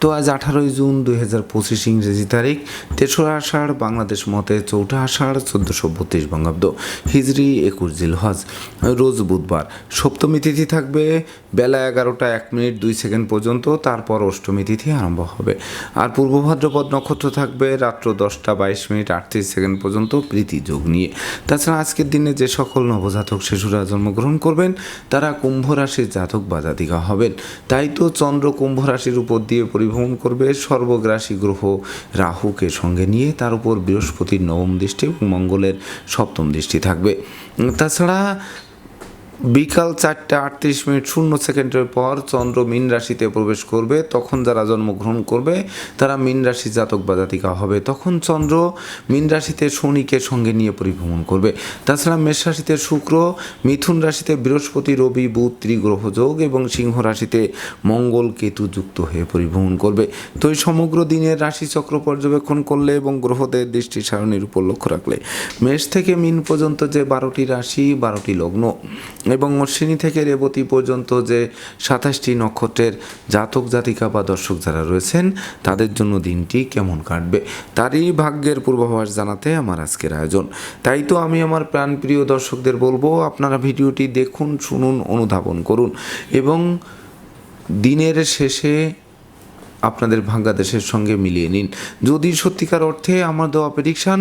তো আজ আঠারোই জুন দুই হাজার পঁচিশ ইংরেজি তারিখ, তেসরা আষাঢ়, বাংলাদেশ মতে চৌঠা আষাঢ়, চোদ্দোশো বত্রিশ বঙ্গাব্দ হিজরি, একুশ জিল হজ রোজ বুধবার। সপ্তমী তিথি থাকবে বেলা এগারোটা এক মিনিট দুই সেকেন্ড পর্যন্ত, তারপর অষ্টমী তিথি আরম্ভ হবে। আর পূর্ব ভাদ্রপদ নক্ষত্র থাকবে রাত্র দশটা বাইশ মিনিট আটত্রিশ সেকেন্ড পর্যন্ত প্রীতি যোগ নিয়ে। তাছাড়া আজকের দিনে যে সকল নবজাতক শিশুরা জন্মগ্রহণ করবেন, তারা কুম্ভ রাশির জাতক বা জাতিকা হবেন। তাই তো চন্দ্র কুম্ভ রাশির উপর দিয়ে পরিভ্রমণ করবে সর্বগ্রাসী গ্রহ রাহুকে সঙ্গে নিয়ে। তার উপর বৃহস্পতির নবম দৃষ্টি এবং মঙ্গলের সপ্তম দৃষ্টি থাকবে। তাছাড়া বিকাল চারটে আটত্রিশ মিনিট শূন্য সেকেন্ডের পর চন্দ্র মীন রাশিতে প্রবেশ করবে। তখন যারা জন্মগ্রহণ করবে, তারা মীন রাশি জাতক বা জাতিকা হবে। তখন চন্দ্র মীন রাশিতে শনিকে সঙ্গে নিয়ে পরিভ্রমণ করবে। তাছাড়া মেষ রাশিতে শুক্র, মিথুন রাশিতে বৃহস্পতি, রবি, বুধ, ত্রিগ্রহ, যোগ এবং সিংহ রাশিতে মঙ্গল, কেতু যুক্ত হয়ে পরিভ্রমণ করবে। তো এই সমগ্র দিনের রাশিচক্র পর্যবেক্ষণ করলে এবং গ্রহদের দৃষ্টি সারণীর উপর লক্ষ্য রাখলে মেষ থেকে মিন পর্যন্ত যে বারোটি রাশি, বারোটি লগ্ন এবং অশ্বিনী থেকে রেবতী পর্যন্ত যে সাতাশটি নক্ষত্রের জাতক, জাতিকা বা দর্শক যারা রয়েছেন, তাদের জন্য দিনটি কেমন কাটবে, তারই ভাগ্যের পূর্বাভাস জানাতে আমার আজকের আয়োজন। তাই তো আমি আমার প্রাণপ্রিয় দর্শকদের বলব, আপনারা ভিডিওটি দেখুন, শুনুন, অনুধাবন করুন এবং দিনের শেষে আপনাদের ভাঙ্গাদেশের সঙ্গে মিলিয়ে নিন। যদি সত্যিকার অর্থে আমার দেওয়া প্রেডিকশান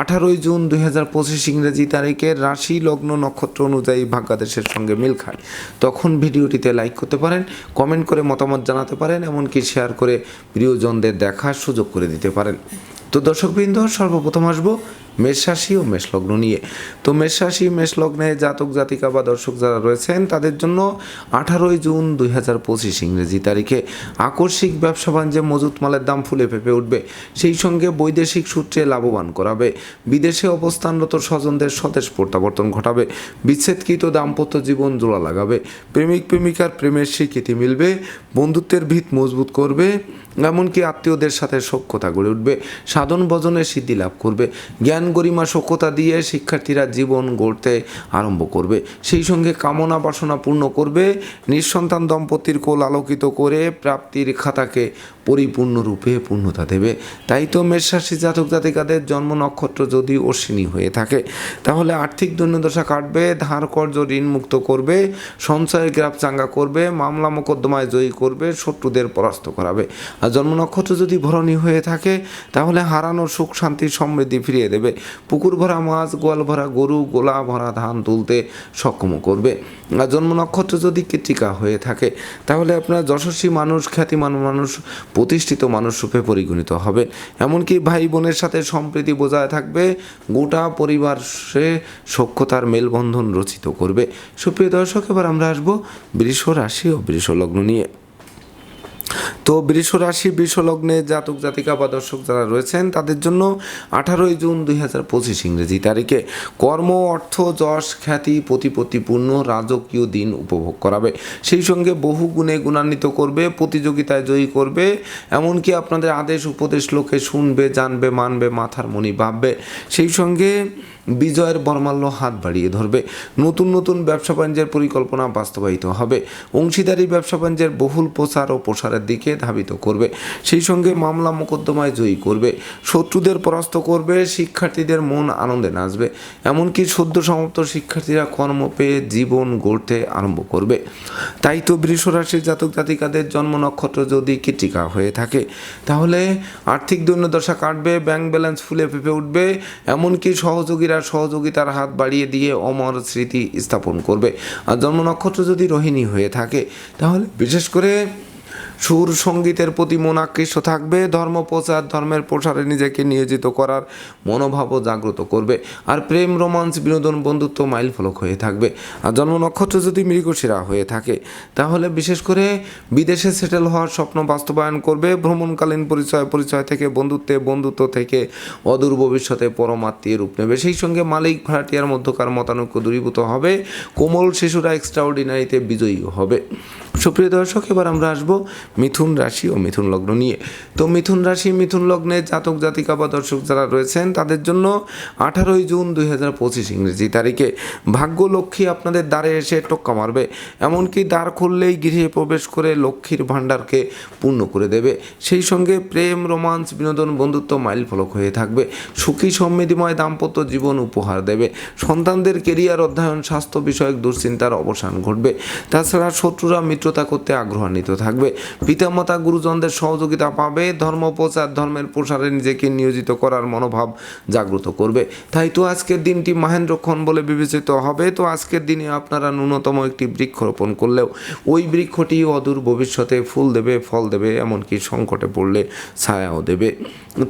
আঠারোই জুন দুই হাজার পঁচিশ ইংরেজি তারিখের রাশি লগ্ন নক্ষত্র অনুযায়ী ভাগ্যাদেশের সঙ্গে মিল খায়। তখন ভিডিওটিতে লাইক করতে পারেন কমেন্ট করে মতামত জানাতে পারেন, এমনকি শেয়ার করে প্রিয়জনদের দেখার সুযোগ করে দিতে পারেন। তো দর্শকবৃন্দ, সর্বপ্রথম আসব মেষ রাশি ও মেষ লগ্ন নিয়ে। তো মেষ রাশি, মেষ লগ্নে জাতক, জাতিকা বা দর্শক যারা রয়েছেন, তাদের জন্য আঠারোই জুন দুই হাজার পঁচিশ ইংরেজি তারিখে আকস্মিক ব্যবসা বাণিজ্যে মজুত মালের দাম ফুলে ফেপে উঠবে। সেই সঙ্গে বৈদেশিক সূত্রে লাভবান করাবে। বিদেশে অবস্থানরত স্বজনদের স্বদেশ প্রত্যাবর্তন ঘটাবে। বিচ্ছেদকৃত দাম্পত্য জীবন জোড়া লাগাবে। প্রেমিক প্রেমিকার প্রেমের স্বীকৃতি মিলবে। বন্ধুত্বের ভিত মজবুত করবে। এমনকি আত্মীয়দের সাথে সখ্যতা গড়ে উঠবে। সাধন ভজনে সিদ্ধি লাভ করবে। জ্ঞান গরিমা সখ্যতা দিয়ে শিক্ষার্থীরা জীবন গড়তে আরম্ভ করবে। সেই সঙ্গে কামনা বাসনা পূর্ণ করবে। নিঃসন্তান দম্পতির কোল আলোকিত করে প্রাপ্তির খাতাকে পরিপূর্ণরূপে পূর্ণতা দেবে। তাই তো মেষরাশি জাতক জাতিকাদের জন্ম নক্ষত্র যদি অশ্বিনী হয়ে থাকে, তাহলে আর্থিক দৈন্যদশা কাটবে, ধার কর্য ঋণ মুক্ত করবে, সঞ্চয়ের গ্রাফ চাঙ্গা করবে, মামলা মোকদ্দমায় জয়ী করবে, শত্রুদের পরাস্ত করাবে। আর জন্ম নক্ষত্র যদি ভরণী হয়ে থাকে, তাহলে হারানো সুখ, শান্তি, সমৃদ্ধি ফিরিয়ে দেবে। পুকুর ভরা মাছ, গোয়াল ভরা গরু, গোলা ভরা ধান তুলতে সক্ষম করবে। আর জন্ম নক্ষত্র যদি কৃতিকা হয়ে থাকে, তাহলে আপনার যশস্বী মানুষ, খ্যাতিমান মানুষ, প্রতিষ্ঠিত মানুষ রূপে পরিগণিত হবে। এমনকি ভাই বোনের সাথে সম্প্রীতি বজায় থাকবে, গোটা পরিবার সে সক্ষতার মেলবন্ধন রচিত করবে। সুপ্রিয় দর্শক, এবার আমরা আসব বৃষ রাশি ও বৃষ লগ্ন নিয়ে। তো বৃষ রাশি, বৃষ লগ্নে জাতক, জাতিকা বা দর্শক যারা রয়েছেন, তাদের জন্য আঠারোই জুন দুই হাজার পঁচিশ ইংরেজি তারিখে কর্ম, অর্থ, যশ, খ্যাতি, প্রতিপত্তিপূর্ণ, রাজকীয় দিন উপভোগ করাবে। সেই সঙ্গে বহু গুণে গুণান্বিত করবে, প্রতিযোগিতায় জয়ী করবে, এমনকি আপনাদের আদেশ, উপদেশ, লোকে শুনবে, জানবে, মানবে, মাথার মনি ভাববে। সেই সঙ্গে বিজয়ের বর্মাল্য হাত বাড়িয়ে ধরবে। নতুন নতুন ব্যবসা বাণিজ্যের পরিকল্পনা বাস্তবায়িত হবে। অংশীদারি ব্যবসা বাণিজ্যের বহুল প্রচার ও প্রসারের দিকে ধাবিত করবে। সেই সঙ্গে মামলা মোকদ্দমায় জয়ী করবে। শত্রুদের পরাস্ত করবে, শিক্ষার্থীদের মন আনন্দে নাচবে। এমনকি সদ্য সমাপ্ত শিক্ষার্থীরা কর্ম পেয়ে জীবন গড়তে আরম্ভ করবে। তাই তো বৃষরাশির জাতক জাতিকাদের জন্ম নক্ষত্র যদি কৃতিকা হয়ে থাকে, তাহলে আর্থিক দৈন্যদশা কাটবে, ব্যাংক ব্যালেন্স ফুলে ফেপে উঠবে। এমনকি সহযোগীরা সহযোগিতার হাত বাড়িয়ে দিয়ে অমর স্মৃতি স্থাপন করবে। আর জন্ম নক্ষত্র যদি রোহিণী হয়ে থাকে, তাহলে বিশেষ করে সুর সঙ্গীতের প্রতি মন আকৃষ্ট থাকবে, ধর্ম প্রচার, ধর্মের প্রসারে নিজেকে নিয়োজিত করার মনোভাবও জাগ্রত করবে আর প্রেম, রোমান্স, বিনোদন, বন্ধুত্ব মাইল ফলক হয়ে থাকবে। আর জন্ম নক্ষত্র যদি মৃগশিরা হয়ে থাকে, তাহলে বিশেষ করে বিদেশে সেটেল হওয়ার স্বপ্ন বাস্তবায়ন করবে, ভ্রমণকালীন পরিচয় পরিচয় থেকে বন্ধুত্বে, বন্ধুত্ব থেকে অদূর ভবিষ্যতে পরমাত্মীয় রূপ নেবে। সেই সঙ্গে মালিক, ভাড়াটিয়ার মধ্যকার মতানৈক্য দূরীভূত হবে, কোমল শিশুরা এক্সট্রাঅর্ডিনারিতে বিজয়ী হবে। সুপ্রিয় দর্শক, এবার আমরা আসব মিথুন রাশি ও মিথুন লগ্ন নিয়ে। তো মিথুন রাশি, মিথুন লগ্নে জাতক, জাতিকা বা দর্শক যারা রয়েছেন, তাদের জন্য আঠারোই জুন দুই হাজার পঁচিশ ইংরেজি তারিখে ভাগ্য লক্ষ্মী আপনাদের দ্বারে এসে টোক্কা মারবে। এমনকি দ্বার খুললেই গৃহে প্রবেশ করে লক্ষ্মীর ভাণ্ডারকে পূর্ণ করে দেবে। সেই সঙ্গে প্রেম, রোমান্স, বিনোদন, বন্ধুত্ব মাইল ফলক হয়ে থাকবে। সুখী, সমৃদ্ধিময়, দাম্পত্য জীবন উপহার দেবে। সন্তানদের কেরিয়ার, অধ্যয়ন, স্বাস্থ্য বিষয়ক দুশ্চিন্তার অবসান ঘটবে। তাছাড়া শত্রুরা মিত্রতা করতে আগ্রহান্বিত থাকবে। পিতামাতা গুরুজনদের সহযোগিতা পাবে, ধর্ম প্রচার, ধর্মের প্রসারে নিজেকে নিয়োজিত করার মনোভাব জাগ্রত করবে। তাই তো আজকের দিনটি মাহেন্দ্রক্ষণ বলে বিবেচিত হবে। তো আজকের দিনে আপনারা ন্যূনতম একটি বৃক্ষরোপণ করলেও ওই বৃক্ষটি অদূর ভবিষ্যতে ফুল দেবে, ফল দেবে, এমনকি সংকটে পড়লে ছায়াও দেবে।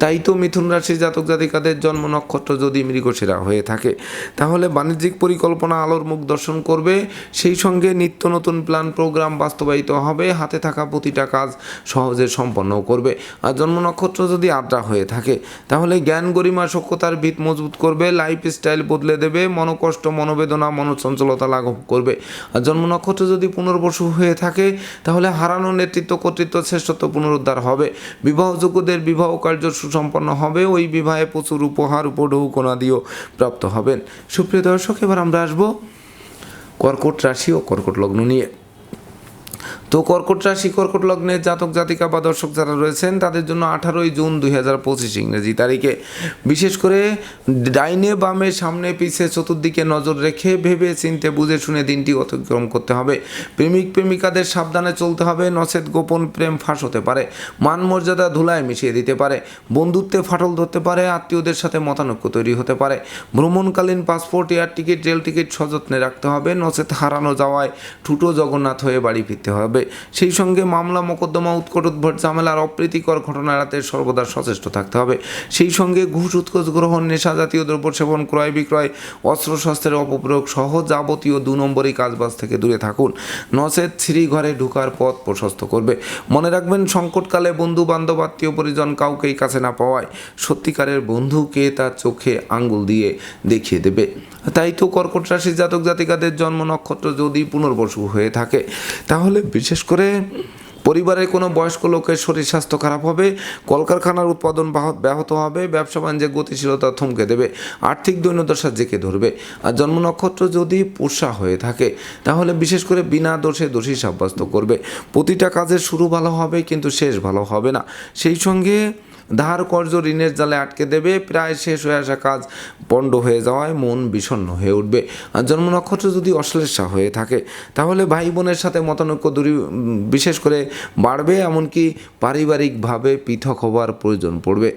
তাই তো মিথুন রাশির জাতক জাতিকাদের জন্ম নক্ষত্র যদি মৃগশিরা হয়ে থাকে, তাহলে বাণিজ্যিক পরিকল্পনা আলোর মুখ দর্শন করবে। সেই সঙ্গে নিত্য নতুন প্ল্যান, প্রোগ্রাম বাস্তবায়িত হবে। হাতে থাকা প্রতিটা কাজ সহজে সম্পন্ন করবে। আর জন্ম নক্ষত্র যদি আদ্রা হয়ে থাকে, তাহলে জ্ঞান গরিমা সক্ষতার ভিত মজবুত করবে লাইফ স্টাইল বদলে দেবে, মনোকষ্ট, মনোবেদনা, মনোচঞ্চলতা লাঘব করবে। আর জন্ম নক্ষত্র যদি পুনর্বসু হয়ে থাকে, তাহলে হারানো নেতৃত্ব, কর্তৃত্ব, শ্রেষ্ঠত্ব পুনরুদ্ধার হবে। বিবাহযোগ্যদের বিবাহ কার্য সুসম্পন্ন হবে, ওই বিবাহে প্রচুর উপহার উপঢৌকনাদিও প্রাপ্ত হবেন। সুপ্রিয় দর্শক, এবার আমরা আসব কর্কট রাশি ও কর্কট লগ্ন নিয়ে। তো কর্কট রাশি, কর্কট লগ্নের জাতক, জাতিকা বা দর্শক যারা রয়েছেন, তাদের জন্য আঠারোই জুন দুই হাজার পঁচিশ ইংরেজি তারিখে। বিশেষ করে ডাইনে বামে সামনে পিছে চতুর্দিকে নজর রেখে ভেবে চিনতে বুঝে শুনে দিনটি অতিক্রম করতে হবে। প্রেমিক, প্রেমিকাদের সাবধানে চলতে হবে নচেত গোপন প্রেম ফাঁস হতে পারে, মান মর্যাদা ধুলায় মিশিয়ে দিতে পারে, বন্ধুত্বে ফাটল ধরতে পারে, আত্মীয়দের সাথে মতানৈক্য তৈরি হতে পারে। ভ্রমণকালীন passport, air ticket, rail ticket সযত্নে রাখতে হবে নচেত হারানো যাওয়ায় ঠুটো জগন্নাথ হয়ে বাড়ি ফিরতে হবে। সেই সঙ্গে মামলা, মোকদ্দমা, উৎকট উদ্ভট ঝামেলার অপ্রীতিকর ঘটনা এড়াতে সর্বদা সচেষ্ট থাকতে হবে। সেই সঙ্গে ঘুষ, উৎকোচ গ্রহণ, নেশা জাতীয় দ্রব্য সেবন, ক্রয় বিক্রয় অস্ত্রশস্ত্রের অপপ্রয়োগ সহ যাবতীয় দু নম্বরই কাজবাজ থেকে দূরে থাকুন। নচেত ঘরে ঢুকার পথ প্রশস্ত করবে। মনে রাখবেন, সংকটকালে বন্ধু, বান্ধব, আত্মীয় পরিজন কাউকেই কাছে না পাওয়ায় সত্যিকারের বন্ধুকে তার চোখে আঙ্গুল দিয়ে দেখিয়ে দেবে। তাই তো কর্কট রাশির জাতক জাতিকাদের জন্ম নক্ষত্র যদি পুনর্বসু হয়ে থাকে, তাহলে বিশেষ করে পরিবারের কোনো বয়স্ক লোকের শরীর স্বাস্থ্য খারাপ হবে, কলকারখানার উৎপাদন ব্যাহত হবে, ব্যবসা বাণিজ্যের গতিশীলতা থমকে দেবে, আর্থিক দৈন্যদশা জেঁকে ধরবে। আর জন্ম নক্ষত্র যদি পোষা হয়ে থাকে, তাহলে বিশেষ করে বিনা দোষে দোষী সাব্যস্ত করবে। প্রতিটা কাজের শুরু ভালো হবে, কিন্তু শেষ ভালো হবে না। সেই সঙ্গে ধার কর্য ঋণের জালে আটকে দেবে, প্রায় শেষ হয়ে আসা কাজ পণ্ড হয়ে যাওয়ায় মন বিষণ্ণ হয়ে উঠবে। আর জন্ম নক্ষত্র যদি অশ্লেষা হয়ে থাকে, তাহলে ভাই বোনের সাথে মতানৈক্য দূরী, বিশেষ করে বাড়বে, এমনকি পারিবারিকভাবে পৃথক হবার প্রয়োজন পড়বে।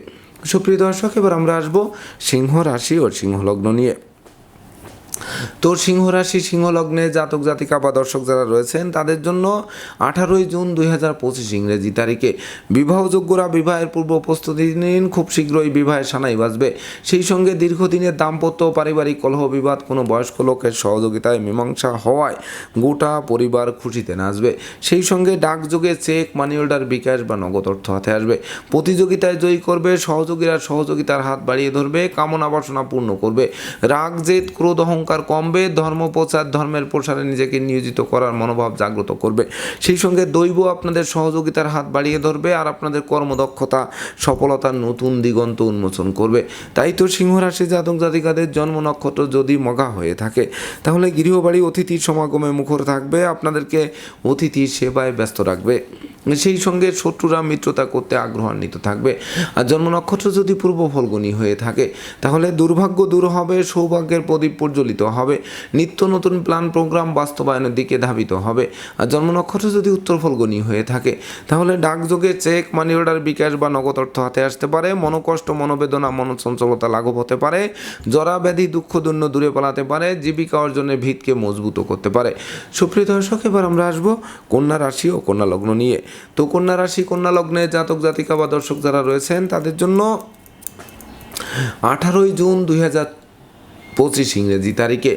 সুপ্রিয় দর্শক, এবার আমরা আসব সিংহ রাশি ও সিংহ লগ্ন নিয়ে। তো সিংহ রাশি, সিংহ লগ্নে জাতক, জাতিকা বা দর্শক যারা রয়েছেন, তাদের জন্য আঠারোই জুন দুই হাজার পঁচিশ ইংরেজি তারিখে বিবাহযোগ্যরা বিবাহের পূর্ব প্রস্তুতি নিন। খুব শীঘ্রই বিবাহের সানাই বাজবে। সেই সঙ্গে দীর্ঘদিনের দাম্পত্য, পারিবারিক কলহ বিবাদ, কোনো বয়স্ক লোকের সহযোগিতায় মীমাংসা হওয়ায় গোটা পরিবার খুশিতে নাচবে। সেই সঙ্গে ডাকযোগে চেক, মানি অর্ডার, বিকাশ বা নগদ অর্থ হাতে আসবে। প্রতিযোগিতায় জয়ী করবে, সহযোগীরা সহযোগিতার হাত বাড়িয়ে ধরবে, কামনা বাসনা পূর্ণ করবে। রাগ জেদ ক্রোধ, অহংকার কমবে, ধর্ম প্রচার, ধর্মের প্রসারে নিজেকে নিয়োজিত করার মনোভাব জাগ্রত করবে। সেই সঙ্গে দৈব আপনাদের সহযোগিতার হাত বাড়িয়ে ধরবে আর আপনাদের কর্মদক্ষতা সফলতার নতুন দিগন্ত উন্মোচন করবে। তাই তো সিংহরাশি জাতক জাতিকাদের জন্ম নক্ষত্র যদি মগা হয়ে থাকে, তাহলে গৃহবাড়ি অতিথির সমাগমে মুখর থাকবে, আপনাদেরকে অতিথির সেবায় ব্যস্ত রাখবে। সেই সঙ্গে শত্রুরা মিত্রতা করতে আগ্রহান্বিত থাকবে। আর জন্ম নক্ষত্র যদি পূর্ব ফলগুনি হয়ে থাকে, তাহলে দুর্ভাগ্য দূর হবে, সৌভাগ্যের প্রদীপ প্রজ্বলিত হবে, নিত্য নতুন প্ল্যান প্রোগ্রাম বাস্তবায়নের দিকে ধাবিত হবে। আর জন্ম নক্ষত্র যদি উত্তর ফলগুনি হয়ে থাকে, তাহলে ডাকযোগে চেক মানি অর্ডার বিকাশ বা নগদ অর্থ হাতে আসতে পারে, মনোকষ্ট, মনোবেদনা, মনোচঞ্চলতা লাঘব হতে পারে, জরা ব্যাধি, দুঃখ, দৈন্য দূরে পালাতে পারে, জীবিকা অর্জনের ভিতকে মজবুত করতে পারে। সুপ্রিয় দর্শক, এবার আমরা আসব কন্যা রাশি ও কন্যা লগ্ন নিয়ে। তো কন্যা রাশি, কন্যা লগ্নে জাতক, জাতিকা বা দর্শক যারা রয়েছেন, তাদের জন্য আঠারোই জুন দুই হাজার পঁচিশ ইংরেজি তারিখে।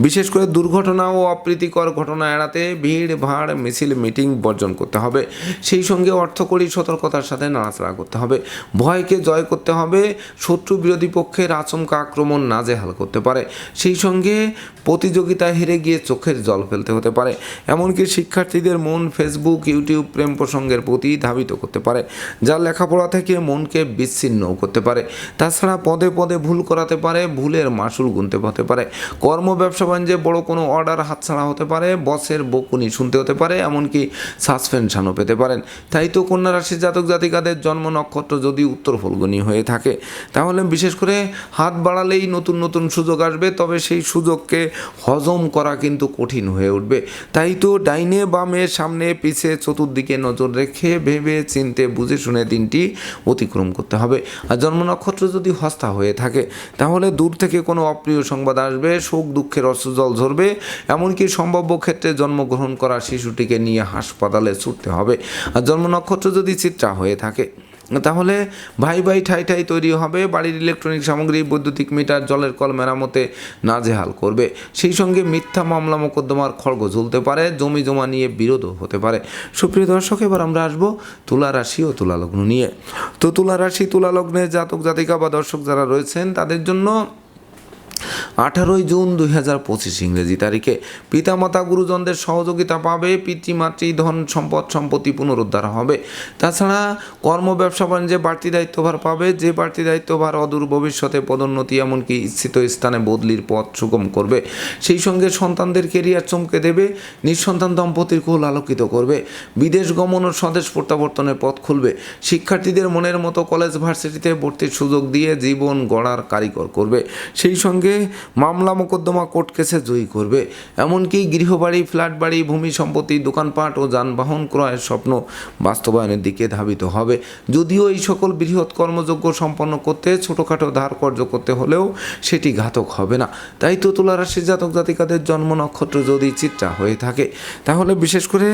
বিশেষ করে দুর্ঘটনা ও অপ্রীতিকর ঘটনা এড়াতে ভিড়, ভাড়, মিছিল, মিটিং বর্জন করতে হবে। সেই সঙ্গে অর্থকরী সতর্কতার সাথে নাড়াচাড়া করতে হবে। ভয়কে জয় করতে হবে, শত্রু বিরোধী পক্ষের আচমকা আক্রমণ নাজেহাল করতে পারে। সেই সঙ্গে প্রতিযোগিতায় হেরে গিয়ে চোখের জল ফেলতে হতে পারে। এমনকি শিক্ষার্থীদের মন ফেসবুক, ইউটিউব প্রেম প্রসঙ্গের প্রতি ধাবিত করতে পারে যা লেখাপড়া থেকে মনকে বিচ্ছিন্নও করতে পারে। তাছাড়া পদে পদে ভুল করাতে পারে, ভুলের মাসুল গুনতে হতে পারে। কর্ম, ব্যবসা, বাণিজ্যে বড় কোনো অর্ডার হাতছাড়া হতে পারে বসের বকুনি শুনতে হতে পারে, এমনকি সাসপেনশনও পেতে পারেন। তাই তো কন্যা রাশির জাতক জাতিকাদের জন্ম নক্ষত্র যদি উত্তর ফলগুনি হয়ে থাকে, তাহলে বিশেষ করে হাত বাড়ালেই নতুন নতুন সুযোগ আসবে, তবে সেই সুযোগকে হজম করা কিন্তু কঠিন হয়ে উঠবে। তাই তো ডাইনে বামে সামনে পিছে চতুর্দিকে নজর রেখে ভেবে চিনতে বুঝে শুনে দিনটি অতিক্রম করতে হবে। আর জন্ম নক্ষত্র যদি হস্তা হয়ে থাকে, তাহলে দূর থেকে কোনো অপ্রিয় সংবাদ আসবে, শোক, দুঃখের অশ্রুজল ঝরবে, এমনকি সম্ভাব্য ক্ষেত্রে জন্মগ্রহণ করা শিশুটিকে নিয়ে হাসপাতালে ছুটতে হবে। আর জন্ম নক্ষত্র যদি চিত্রা হয়ে থাকে, তাহলে ভাই ভাই ঠাই ঠাই তৈরি হবে, বাড়ির ইলেকট্রনিক সামগ্রী, বৈদ্যুতিক মিটার, জলের কল মেরামতে নাজেহাল করবে। সেই সঙ্গে মিথ্যা মামলা মোকদ্দমার খড়গ ঝুলতে পারে, জমি জমা নিয়ে বিরোধও হতে পারে। সুপ্রিয় দর্শক, এবার আমরা আসব তুলা রাশি ও তুলা লগ্ন নিয়ে। তো তুলা রাশি, তুলা লগ্নে জাতক জাতিকা বা দর্শক যারা রয়েছেন, তাদের জন্য আঠারোই জুন দুই হাজার পঁচিশ ইংরেজি তারিখে পিতামাতা গুরুজনদের সহযোগিতা পাবে, পিতৃমাতৃ ধন সম্পদ সম্পত্তি পুনরুদ্ধার হবে। তাছাড়া কর্ম, ব্যবসা, বাণিজ্যে বাড়তি দায়িত্বভার পাবে, যে বাড়তি দায়িত্বভার অদূর ভবিষ্যতে পদোন্নতি এমনকি ইচ্ছিত স্থানে বদলির পথ সুগম করবে। সেই সঙ্গে সন্তানদের কেরিয়ার চমকে দেবে, নিঃসন্তান দম্পতির কোল আলোকিত করবে, বিদেশ গমন ও স্বদেশ প্রত্যাবর্তনের পথ খুলবে। শিক্ষার্থীদের মনের মতো কলেজ ভার্সিটিতে ভর্তির সুযোগ দিয়ে জীবন গড়ার কারিগর করবে। সেই সঙ্গে মামলা মোকদ্দমা কোর্ট কেসে জয়ী করবে। এমনকি গৃহবাড়ি ফ্ল্যাট বাড়ি ভূমি সম্পত্তি, দোকানপাট ও যানবাহন ক্রয়ের স্বপ্ন বাস্তবায়নের দিকে ধাবিত হবে। যদিও এই সকল বৃহৎ কর্মযোগ্য সম্পন্ন করতে ছোটোখাটো ধার কর্য করতে হলেও সেটি ঘাতক হবে না। তাই তো তুলা রাশির জাতক জাতিকাদের জন্ম নক্ষত্র যদি চিত্রা হয়ে থাকে, তাহলে বিশেষ করে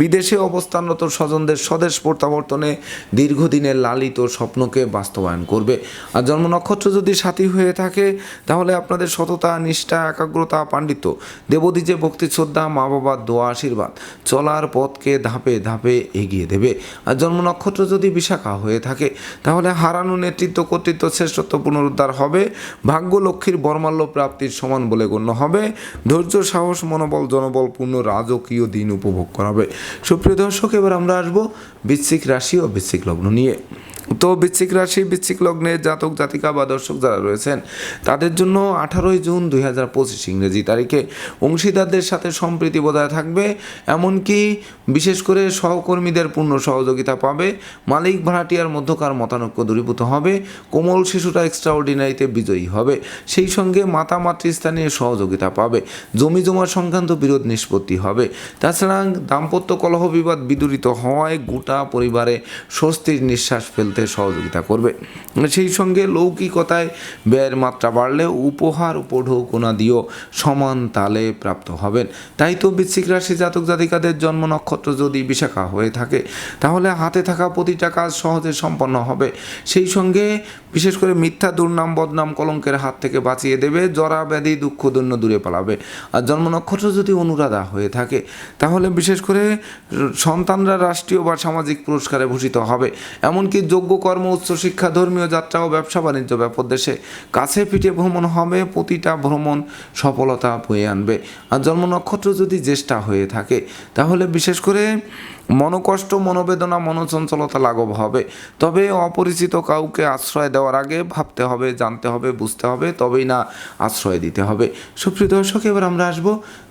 বিদেশে অবস্থানরত স্বজনদের স্বদেশ প্রত্যাবর্তনে দীর্ঘদিনের লালিত স্বপ্নকে বাস্তবায়ন করবে। আর জন্ম নক্ষত্র যদি সাথী হয়ে থাকে তাহলে আপনাদের সততা, নিষ্ঠা, একাগ্রতা, পাণ্ডিত্য দেবদীজে ভক্তি, শ্রদ্ধা, মা বাবার দোয়া, আশীর্বাদ, চলার পথকে ধাপে ধাপে এগিয়ে দেবে। আর জন্ম নক্ষত্র যদি বিশাখা হয়ে থাকে, তাহলে হারানো নেতৃত্ব, কর্তৃত্ব, শ্রেষ্ঠত্ব পুনরুদ্ধার হবে, ভাগ্য লক্ষ্মীর বর্মাল্য প্রাপ্তির সমান বলে গণ্য হবে, ধৈর্য, সাহস, মনোবল, জনবল, পূর্ণ রাজকীয় দিন উপভোগ করাবে সুপ্রিয় দর্শক, এবার আমরা আসব বৃশ্চিক রাশি ও বৃশ্চিক লগ্ন নিয়ে। তো বৃশ্চিক রাশি, বৃশ্চিক লগ্নে জাতক, জাতিকা বা দর্শক যারা রয়েছেন, তাদের জন্য আঠারোই জুন দুই হাজার পঁচিশ ইংরেজি তারিখে অংশীদারদের সাথে সম্প্রীতি বজায় থাকবে। এমনকি বিশেষ করে সহকর্মীদের পূর্ণ সহযোগিতা পাবে। মালিক ভাড়াটিয়ার মধ্যকার মতানৈক্য দূরীভূত হবে। কোমল শিশুরা এক্সট্রাঅর্ডিনারিতে বিজয়ী হবে। সেই সঙ্গে মাতা, মাতৃস্থানীয় সহযোগিতা পাবে। জমি জমা সংক্রান্ত বিরোধ নিষ্পত্তি হবে। তাছাড়া দাম্পত্য কলহ বিবাদ বিদূরিত হওয়ায় গোটা পরিবারে স্বস্তির নিঃশ্বাস ফেলতে সহযোগিতা করবে। সেই সঙ্গে লৌকিকতায় ব্যয়ের মাত্রা বাড়লে উপহার উপঢৌকনা দিয়েও সমান তালে প্রাপ্ত হবেন। তাই তো বৃশ্চিক রাশি জাতক জাতিকাদের জন্ম নক্ষত্র যদি বিশাখা হয়ে থাকে, তাহলে হাতে থাকা প্রতিটা কাজ সহজে সম্পন্ন হবে। সেই সঙ্গে বিশেষ করে মিথ্যা দুর্নাম, বদনাম কলঙ্কের হাত থেকে বাঁচিয়ে দেবে, জরা ব্যাধি, দুঃখ দৈন্য দূরে পালাবে। আর জন্ম নক্ষত্র যদি অনুরাধা হয়ে থাকে, তাহলে বিশেষ করে সন্তানরা রাষ্ট্রীয় বা সামাজিক পুরস্কারে ভূষিত হবে। এমনকি যোগ্য কর্ম উচ্চশিক্ষা ধর্মীয় যাত্রা ও ব্যবসা বাণিজ্য ব্যাপক দেশে কাছে পিঠে ভ্রমণ হবে, প্রতিটা ভ্রমণ সফলতা বয়ে আনবে। আর জন্ম নক্ষত্র যদি জ্যেষ্ঠা হয়ে থাকে, তাহলে বিশেষ করে মনোকষ্ট, মনোবেদনা, মনোচঞ্চলতা লাঘব হবে। তবে অপরিচিত কাউকে আশ্রয় দেওয়ার আগে ভাবতে হবে, জানতে হবে, বুঝতে হবে, তবেই না আশ্রয় দিতে হবে। সুপ্রিয় দর্শক, এবার আমরা আসব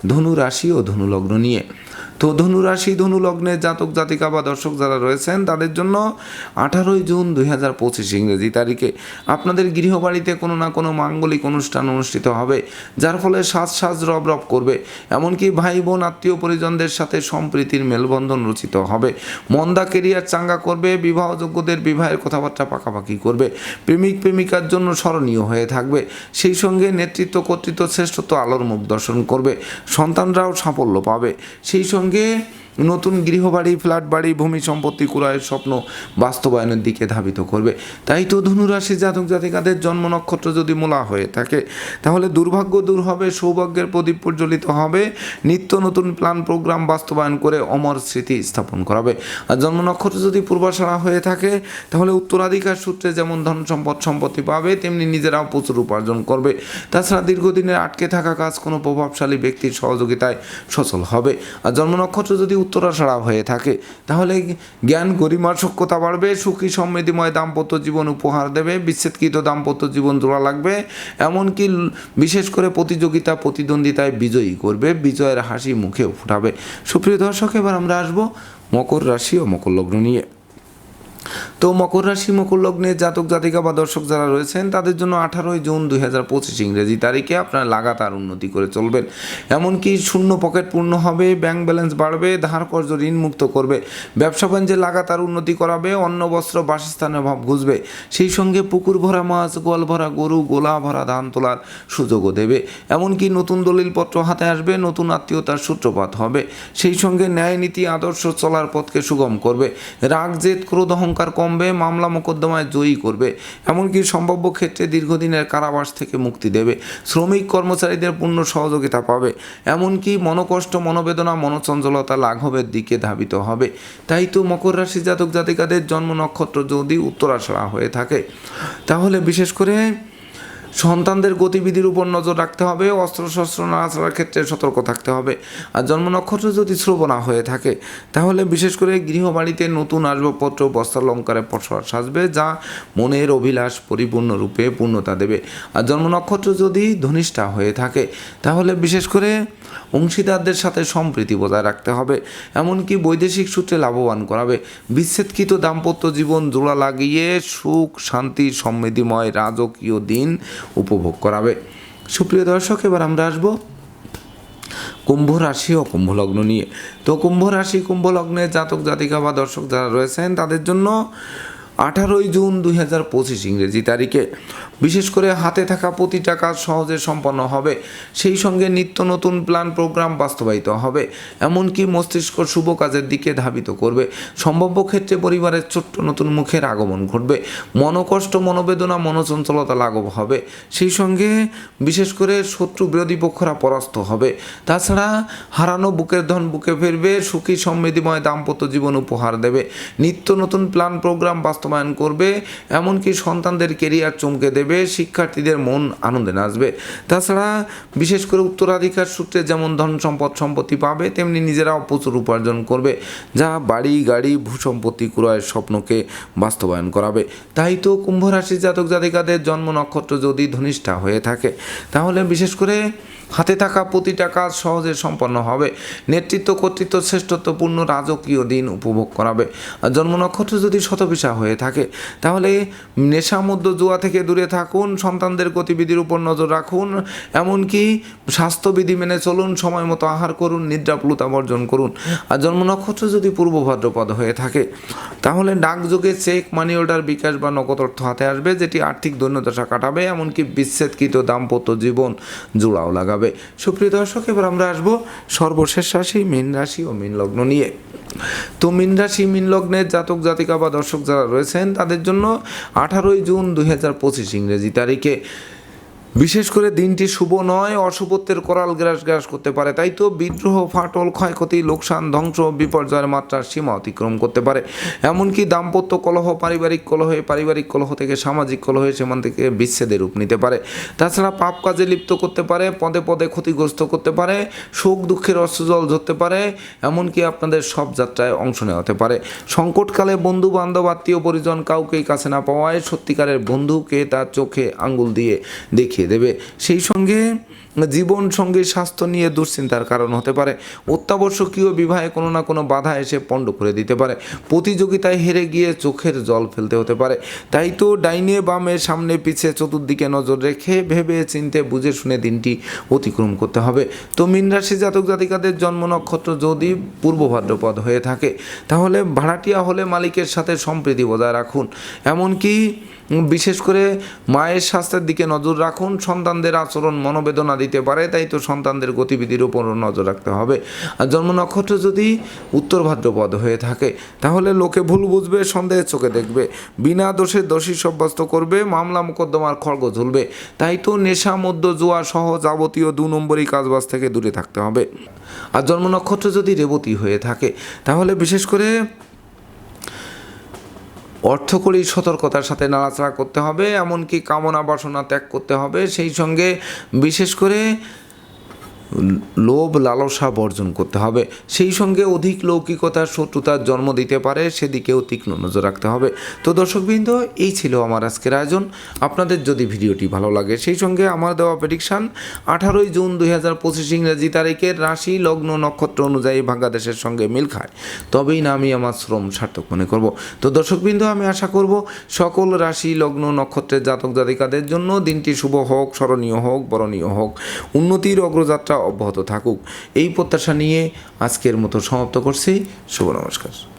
ধনু রাশি ও ধনু লগ্ন নিয়ে। তো ধনু রাশি, ধনু লগ্নের জাতক, জাতিকা বা দর্শক যারা রয়েছেন, তাদের জন্য আঠারোই জুন দুই হাজার পঁচিশ ইংরেজি তারিখে আপনাদের গৃহবাড়িতে কোনো না কোনো মাঙ্গলিক অনুষ্ঠান অনুষ্ঠিত হবে, যার ফলে সাজ সাজ রব রব করবে। এমনকি ভাই বোন, আত্মীয় পরিজনদের সাথে সম্প্রীতির মেলবন্ধন রচিত হবে। মন্দা কেরিয়ার চাঙ্গা করবে, বিবাহযোগ্যদের বিবাহের কথাবার্তা পাকাপাকি করবে, প্রেমিক প্রেমিকার জন্য স্মরণীয় হয়ে থাকবে। সেই সঙ্গে নেতৃত্ব, কর্তৃত্ব, শ্রেষ্ঠত্ব, আলোর মুখ দর্শন করবে। সন্তানরাও সাফল্য পাবে। সেই সঙ্গে নতুন গৃহবাড়ি ফ্ল্যাট বাড়ি ভূমি সম্পত্তি ক্রয়ের স্বপ্ন বাস্তবায়নের দিকে ধাবিত করবে। তাই তো ধনুরাশি জাতক জাতিকাদের জন্ম নক্ষত্র যদি মূলা হয়ে থাকে, তাহলে দুর্ভাগ্য দূর হবে, সৌভাগ্যের প্রদীপ প্রজ্বলিত হবে, নিত্য নতুন প্ল্যান প্রোগ্রাম বাস্তবায়ন করে অমর স্মৃতি স্থাপন করাবে। আর জন্ম নক্ষত্র যদি পূর্বাশারা হয়ে থাকে, তাহলে উত্তরাধিকার সূত্রে যেমন ধন সম্পদ সম্পত্তি পাবে, তেমনি নিজেরাও প্রচুর উপার্জন করবে। তাছাড়া দীর্ঘদিনের আটকে থাকা কাজ কোনো প্রভাবশালী ব্যক্তির সহযোগিতায় সচল হবে। আর জন্ম নক্ষত্র যদি উত্তরাশারা হয়ে থাকে। তাহলে জ্ঞান গরিমার সক্ষতা বাড়বে, সুখী সমৃদ্ধিময় দাম্পত্য জীবন উপহার দেবে, বিচ্ছেদকৃত দাম্পত্য জীবন জোড়া লাগবে। এমনকি বিশেষ করে প্রতিযোগিতা, প্রতিদ্বন্দ্বিতায় বিজয়ী করবে, বিজয়ের হাসি মুখে ফুটাবে। সুপ্রিয় দর্শক, এবার আমরা আসব মকর রাশি ও মকর লগ্ন নিয়ে। তো মকর রাশি, মকর লগ্নে জাতক, জাতিকা বা দর্শক যারা রয়েছেন, তাদের জন্য আঠারোই জুন দুই হাজার পঁচিশ ইংরেজি তারিখে আপনারা লাগাতার উন্নতি করে চলবেন। এমনকি শূন্য পকেট পূর্ণ হবে, ব্যাংক ব্যালেন্স বাড়বে, ধার কর্য ঋণ মুক্ত করবে। ব্যবসা বাণিজ্যে লাগাতার উন্নতি করাবে, অন্ন, বস্ত্র, বাসস্থানের অভাব ঘুষবে। সেই সঙ্গে পুকুর ভরা মাছ, গোয়াল ভরা গরু, গোলা ভরা ধান তোলার সুযোগও দেবে। এমনকি নতুন দলিলপত্র হাতে আসবে, নতুন আত্মীয়তার সূত্রপাত হবে। সেই সঙ্গে ন্যায় নীতি, আদর্শ চলার পথকে সুগম করবে। রাগ, জেদ, ক্রোধ, অহংকার কমবে মামলা মোকদ্দমায় জয়ী করবে। এমনকি সম্ভাব্য ক্ষেত্রে দীর্ঘদিনের কারাবাস থেকে মুক্তি দেবে। শ্রমিক কর্মচারীদের পূর্ণ সহযোগিতা পাবে। এমনকি মনোকষ্ট, মনোবেদনা, মনোচঞ্চলতা লাঘবের দিকে ধাবিত হবে। তাই তো মকর রাশি জাতক জাতিকাদের জন্ম নক্ষত্র যদি উত্তরাশড়া হয়ে থাকে। তাহলে বিশেষ করে সন্তানদের গতিবিধির উপর নজর রাখতে হবে, অস্ত্রশস্ত্র নাড়াচাড়ার ক্ষেত্রে সতর্ক থাকতে হবে। আর জন্ম নক্ষত্র যদি শ্রবণা হয়ে থাকে, তাহলে বিশেষ করে গৃহবাড়িতে নতুন আসবাবপত্র বস্ত্রালঙ্কারে পশোয়া সাজবে, যা মনের অভিলাষ পরিপূর্ণরূপে পূর্ণতা দেবে। আর জন্ম নক্ষত্র যদি ধনিষ্ঠা হয়ে থাকে, তাহলে বিশেষ করে অংশীদারদের সাথে সম্প্রীতি বজায় রাখতে হবে। এমনকি বৈদেশিক সূত্রে লাভবান করাবে। বিচ্ছেদকৃত দাম্পত্য জীবন জোড়া লাগিয়ে সুখ, শান্তি, সমৃদ্ধিময় রাজকীয় দিন উপভোগ করাবে। সুপ্রিয় দর্শক, এবার আমরা আসব কুম্ভ রাশি ও কুম্ভ লগ্ন নিয়ে। তো কুম্ভ রাশি, কুম্ভ লগ্নে জাতক জাতিকা বা দর্শক যারা রয়েছেন, তাদের জন্য আঠারোই জুন দুই হাজার পঁচিশ ইংরেজি তারিখে। বিশেষ করে হাতে থাকা প্রতিটা কাজ সহজে সম্পন্ন হবে। সেই সঙ্গে নিত্য নতুন প্ল্যান প্রোগ্রাম বাস্তবায়িত হবে। এমনকি মস্তিষ্ক শুভ কাজের দিকে ধাবিত করবে। সম্ভাব্য ক্ষেত্রে পরিবারের ছোট্ট নতুন মুখের আগমন ঘটবে। মনোকষ্ট, মনোবেদনা, মনোচঞ্চলতা লাঘব হবে। সেই সঙ্গে বিশেষ করে শত্রু বিরোধী পক্ষরা পরাস্ত হবে। তাছাড়া হারানো বুকের ধন বুকে ফিরবে, সুখী সমৃদ্ধিময় দাম্পত্য জীবন উপহার দেবে। নিত্য নতুন প্ল্যান প্রোগ্রাম বাস্তবায়ন করবে, এমনকি সন্তানদের কেরিয়ার চমকে দেবে, শিক্ষার্থীদের মন আনন্দে নাচবে। তাছাড়া বিশেষ করে উত্তরাধিকার সূত্রে যেমন ধন সম্পদ সম্পত্তি পাবে, তেমনি নিজেরাও প্রচুর উপার্জন করবে, যা বাড়ি, গাড়ি, ভূসম্পত্তি ক্রয়ের স্বপ্নকে বাস্তবায়ন করাবে। তাই তো কুম্ভ রাশির জাতক জাতিকাদের জন্ম নক্ষত্র যদি ধনিষ্ঠা হয়ে থাকে, তাহলে বিশেষ করে হাতে থাকা প্রতিটা কাজ সহজে সম্পন্ন হবে। নেতৃত্ব, কর্তৃত্ব, শ্রেষ্ঠত্বপূর্ণ রাজকীয় দিন উপভোগ করাবে। জন্ম নক্ষত্র যদি শতপিসা হয়ে থাকে, তাহলে নেশামধ্য জুয়া থেকে দূরে থাকুন, সন্তানদের গতিবিধির উপর নজর রাখুন, এমনকি স্বাস্থ্যবিধি মেনে চলুন, সময় মতো আহার করুন নিদ্রাপ্লুতা বর্জন করুন। আর জন্ম নক্ষত্র যদি পূর্ব ভাদ্রপদ হয়ে থাকে, তাহলে ডাকযোগে চেক, মানি অর্ডার, বিকাশ বা নগদ অর্থ হাতে আসবে, যেটি আর্থিক দৈন্যদশা কাটাবে, এমনকি বিচ্ছেদকৃত দাম্পত্য জীবন জোড়াও লাগাবে। সুপ্রিয় দর্শক, এবার আমরা আসব সর্বশেষ রাশি, মীন রাশি ও মীন লগ্ন নিয়ে। তো মীন রাশি, মীন লগ্নের জাতক, জাতিকা বা দর্শক যারা রয়েছেন, তাদের জন্য আঠারোই জুন দুই হাজার পঁচিশ ইংরেজি তারিখে। বিশেষ করে দিনটি শুভ নয়, অশুভত্বের করাল গ্রাস গ্রাস করতে পারে, তাই তো বিদ্রোহ, ফাটল, ক্ষয়ক্ষতি, লোকসান, ধ্বংস, বিপর্যয়ের মাত্রার সীমা অতিক্রম করতে পারে। এমনকি দাম্পত্য কলহ, পারিবারিক কলহে পারিবারিক কলহ থেকে সামাজিক কলহে সেমান থেকে বিচ্ছেদের রূপ নিতে পারে। তাছাড়া পাপ কাজে লিপ্ত করতে পারে, পদে পদে ক্ষতিগ্রস্ত করতে পারে শোক দুঃখের অস্ত্রজল ধরতে পারে, এমনকি আপনাদের সব যাত্রায় অংশ নেওয়াতে পারে। সংকটকালে বন্ধু বান্ধব আত্মীয়, পরিজন কাউকেই কাছে না পাওয়ায় সত্যিকারের বন্ধুকে তার চোখে আঙ্গুল দিয়ে দেখিয়ে দেবে। সেই সঙ্গে জীবন সঙ্গী স্বাস্থ্য নিয়ে দুশ্চিন্তার কারণ হতে পারে। অত্যাবশ্যকীয় বিবাহে কোনো না কোনো বাধা এসে পণ্ড করে দিতে পারে। প্রতিযোগিতায় হেরে গিয়ে চোখের জল ফেলতে হতে পারে। তাই তো ডাইনে বামে সামনে পিছে চতুর্দিকে নজর রেখে ভেবে চিনতে বুঝে শুনে দিনটি অতিক্রম করতে হবে। তো মীন রাশি জাতক জাতিকাদের জন্ম নক্ষত্র যদি পূর্ব ভাদ্রপদ হয়ে থাকে, তাহলে ভাড়াটিয়া হলে মালিকের সাথে সম্প্রীতি বজায় রাখুন। এমনকি বিশেষ করে মায়ের স্বাস্থ্যের দিকে নজর রাখুন। সন্তানদের আচরণ মনোবেদনা দিতে পারে, তাই তো সন্তানদের গতিবিধির উপর নজর রাখতে হবে। আর জন্ম নক্ষত্র যদি উত্তর ভাদ্রপদ হয়ে থাকে, তাহলে লোকে ভুল বুঝবে, সন্দেহের চোখে দেখবে। বিনা দোষে দোষী সাব্যস্ত করবে, মামলা মোকদ্দমার খড়গ ঝুলবে। তাই তো নেশা মধ্য জুয়া সহ যাবতীয় দু নম্বরই কাজবাজ থেকে দূরে থাকতে হবে। আর জন্ম নক্ষত্র যদি রেবতী হয়ে থাকে, তাহলে বিশেষ করে অর্থকরী সতর্কতার সাথে নাড়াচাড়া করতে হবে, এমনকি কামনা বাসনা ত্যাগ করতে হবে। সেই সঙ্গে বিশেষ করে লোভ লালসা বর্জন করতে হবে। সেই সঙ্গে অধিক লৌকিকতার শত্রুতার জন্ম দিতে পারে, সেদিকেও তীক্ষ্ণ নজর রাখতে হবে। তো দর্শকবৃন্দ, এই ছিল আমার আজকের আয়োজন। আপনাদের যদি ভিডিওটি ভালো লাগে, সেই সঙ্গে আমার দেওয়া প্রেডিকশান আঠারোই জুন দুই হাজার পঁচিশ ইংরেজি তারিখের রাশি লগ্ন নক্ষত্র অনুযায়ী বাংলাদেশের সঙ্গে মিল খায়। তবেই না আমি আমার শ্রম সার্থক মনে করব। তো দর্শকবৃন্দ, আমি আশা করব সকল রাশি লগ্ন নক্ষত্রের জাতক জাতিকাদের জন্য দিনটি শুভ হোক, স্মরণীয় হোক, বরণীয় হোক। উন্নতির অগ্রযাত্রা অব্যাহত থাকুক। এই প্রত্যাশা নিয়ে আজকের মতো সমাপ্ত করছি। শুভ নমস্কার।